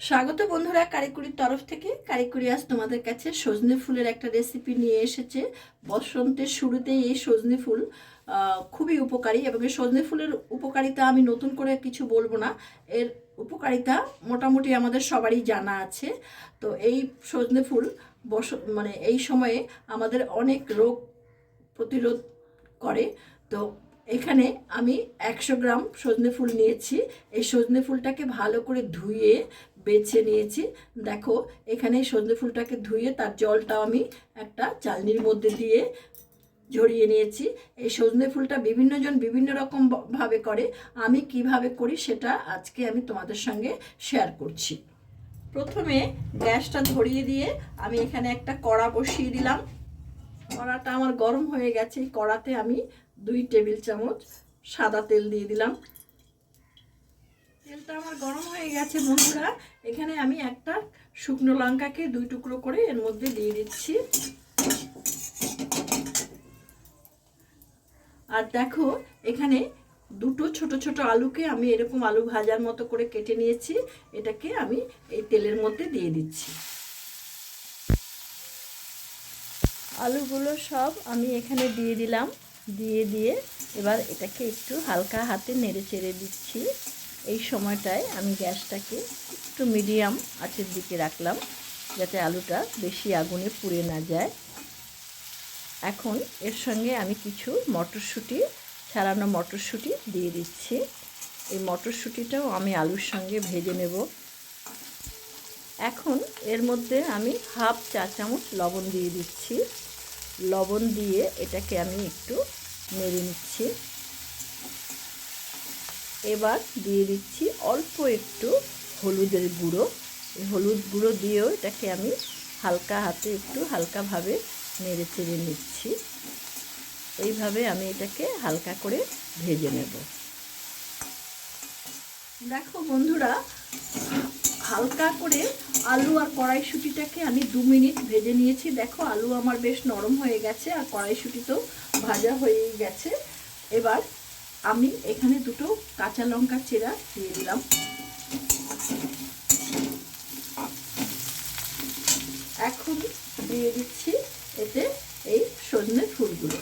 স্বাগত বন্ধুরা কারিকুরির তরফ থেকে। কারিকুরি আজ তোমাদের কাছে সজনে ফুলের একটা রেসিপি নিয়ে এসেছে। বসন্তের শুরুতেই এই সজনে ফুল খুবই উপকারী এবং এই সজনে ফুলের উপকারিতা আমি নতুন করে কিছু বলব না। এর উপকারিতা মোটামুটি আমাদের সবারই জানা আছে। তো এই সজনে ফুল বস মানে এই সময়ে আমাদের অনেক রোগ প্রতিরোধ করে। তো এখানে আমি একশো গ্রাম সজনে ফুল নিয়েছি। এই সজনে ফুলটাকে ভালো করে ধুয়ে বেছে নিয়েছি। দেখো, এখানে সজনে ফুলটাকে ধুয়ে তার জলটা আমি একটা চালনির মধ্যে দিয়ে ঝরিয়ে নিয়েছি। এই সজনে ফুলটা বিভিন্নজন বিভিন্ন রকম ভাবে করে। আমি কীভাবে করি সেটা আজকে আমি তোমাদের সঙ্গে শেয়ার করছি। প্রথমে গ্যাসটা ধরিয়ে দিয়ে আমি এখানে একটা কড়া বসিয়ে দিলাম। কড়াটা আমার গরম হয়ে গেছে। এই কড়াতে আমি দুই টেবিল চামচ সাদা তেল দিয়ে দিলাম। তেলটা আমার গরম হয়ে গেছে বন্ধুরা। এখানে আমি একটা শুকনো লঙ্কাকে দুই টুকরো করে এর মধ্যে দিয়ে দিচ্ছি। আর দেখো, এখানে দুটো ছোট ছোট আলুকে আমি এরকম আলু ভাজার মতো করে কেটে নিয়েছি। এটাকে আমি এই তেলের মধ্যে দিয়ে দিচ্ছি। আলুগুলো সব আমি এখানে দিয়ে দিলাম। দিয়ে দিয়ে এবার এটাকে একটু হালকা হাতে নেড়ে চেড়ে দিচ্ছি। এই সময়টায় আমি গ্যাসটাকে একটু মিডিয়াম আঁচের দিকে রাখলাম যাতে আলুটা বেশি আগুনে পুড়ে না যায়। এখন এর সঙ্গে আমি কিছু মটরশুঁটি, ছাড়ানো মটরশুঁটি দিয়ে দিচ্ছি। এই মটরশুঁটিটাও আমি আলুর সঙ্গে ভেজে নেব। এখন এর মধ্যে আমি হাফ চা চামচ লবণ দিয়ে দিচ্ছি। লবণ দিয়ে এটাকে আমি একটু নেড়ে নিচ্ছি। এবার দিয়ে দিচ্ছি অল্প একটু হলুদের গুঁড়ো। এই হলুদ গুঁড়ো দিয়েও এটাকে আমি হালকা হাতে একটু হালকাভাবে নেড়ে চেড়ে নিচ্ছি। এইভাবে আমি এটাকে হালকা করে ভেজে নেব। দেখো বন্ধুরা হালকা করে আলু আর কড়াইশুটিটাকে আমি দু মিনিট ভেজে নিয়েছি। দেখো, আলু আমার বেশ নরম হয়ে গেছে আর কড়াইশুটি তো ভাজা হয়ে গেছে। এবার আমি এখানে দুটো কাঁচা লঙ্কা চেরা দিয়ে দিলাম। এখন দিয়ে দিচ্ছি এতে এই সজনে ফুলগুলো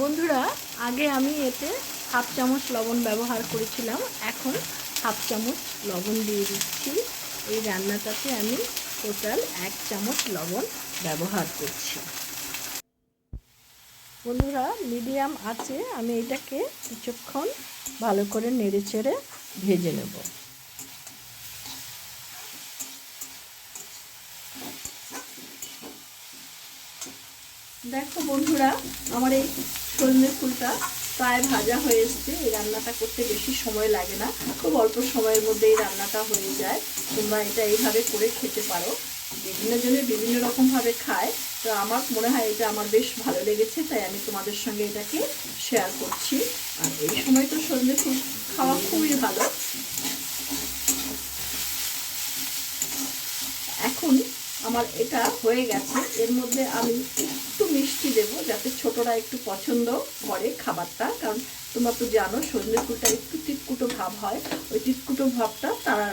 বন্ধুরা, আগে আমি এতে হাফ চামচ লবণ ব্যবহার করেছিলাম, এখন হাফ চামচ লবণ দিয়ে দিচ্ছি। এই রান্নাটাতে আমি টোটাল এক চামচ লবণ ব্যবহার করছি। বন্ধুরা, মিডিয়াম আছে, আমি এটাকে কিছুক্ষণ ভালো করে নেড়ে চেড়ে ভেজে নেব। দেখো বন্ধুরা, আমার এই সজনে ফুলটা প্রায় ভাজা হয়ে এসছে। এই রান্নাটা করতে বেশি সময় লাগে না। খুব অল্প সময়ের মধ্যে এই রান্নাটা হয়ে যায়। তোমরা এটা এইভাবে করে খেতে পারো। বিভিন্ন জনে বিভিন্ন রকমভাবে খায়। তো আমার মনে হয় এটা আমার বেশ ভালো লেগেছে, তাই আমি তোমাদের সঙ্গে এটাকে শেয়ার করছি। আর এই সময় তো সজনে ফুল খাওয়া খুবই ভালো। এখন আমার এটা হয়ে গেছে। এর মধ্যে আমি মিষ্টি দেব যাতে ছোটরা একটু পছন্দ করে খাবারটা। কারণ তোমরা তো জানো সজনে ফুলটা একটু টিটকুটো ভাব হয়। ওই টিটকুটো ভাবটা তারা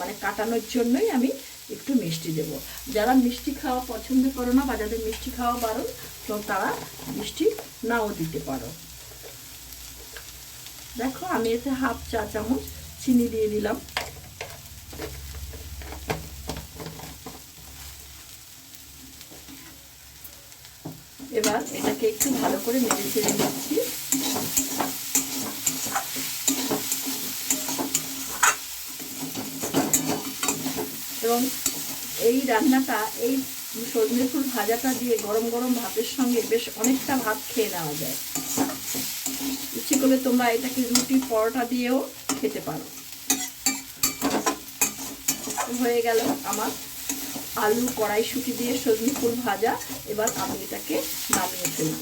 মানে কাটানোর জন্যই আমি একটু মিষ্টি দেব। যারা মিষ্টি খাওয়া পছন্দ করো না বা যাদের মিষ্টি খাওয়া বারণ, তো তারা মিষ্টি নাও দিতে পারো। দেখো, আমি এতে হাফ চা চামচ চিনি দিয়ে দিলাম। এবার এটাকে একটু ভালো করে নেড়ে চেড়ে নিচ্ছি। এবং এই রান্নাটা, এই সজনে ফুল ভাজাটা দিয়ে গরম গরম ভাতের সঙ্গে বেশ অনেকটা ভাত খেয়ে নেওয়া যায়। ইচ্ছে করলে তোমরা এটাকে রুটি, পরোটা দিয়েও খেতে পারো। হয়ে গেল আমার আলু কড়াইশুটি দিয়ে সজনি ফুল ভাজা। এবার আমি এটাকে নামিয়ে ফেলব।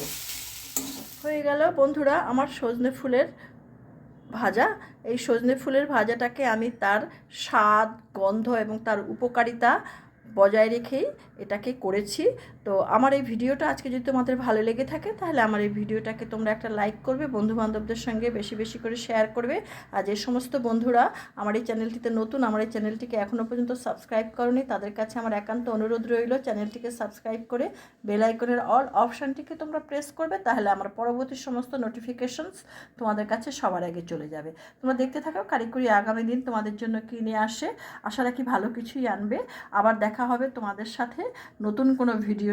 হয়ে গেল বন্ধুরা আমার সজনে ফুলের ভাজা। এই সজনে ফুলের ভাজাটাকে আমি তার স্বাদ, গন্ধ এবং তার উপকারিতা বজায় রেখেই এটাকে করেছি। তো আমার এই ভিডিওটা আজকে যদি তোমাদের ভালো লেগে থাকে, তাহলে আমার এই ভিডিওটাকে তোমরা একটা লাইক করবে বন্ধু বান্ধবদের সঙ্গে বেশি বেশি করে শেয়ার করবে। আর যে সমস্ত বন্ধুরা আমার এই চ্যানেলটিতে নতুন, আমার এই চ্যানেলটিকে এখনও পর্যন্ত সাবস্ক্রাইব করনি, তাদের কাছে আমার একান্ত অনুরোধ রইল চ্যানেলটিকে সাবস্ক্রাইব করে বেল আইকনের অল অপশানটিকে তোমরা প্রেস করবে, তাহলে আমার পরবর্তী সমস্ত নোটিফিকেশনস তোমাদের কাছে সবার আগে চলে যাবে। তোমরা দেখতে থাকো, কারিগরি আগামী দিন তোমাদের জন্য কী নিয়ে আসে, আশা রাখি ভালো কিছুই আনবে। আবার দেখা হবে তোমাদের সাথে নতুন কোনো ভিডিও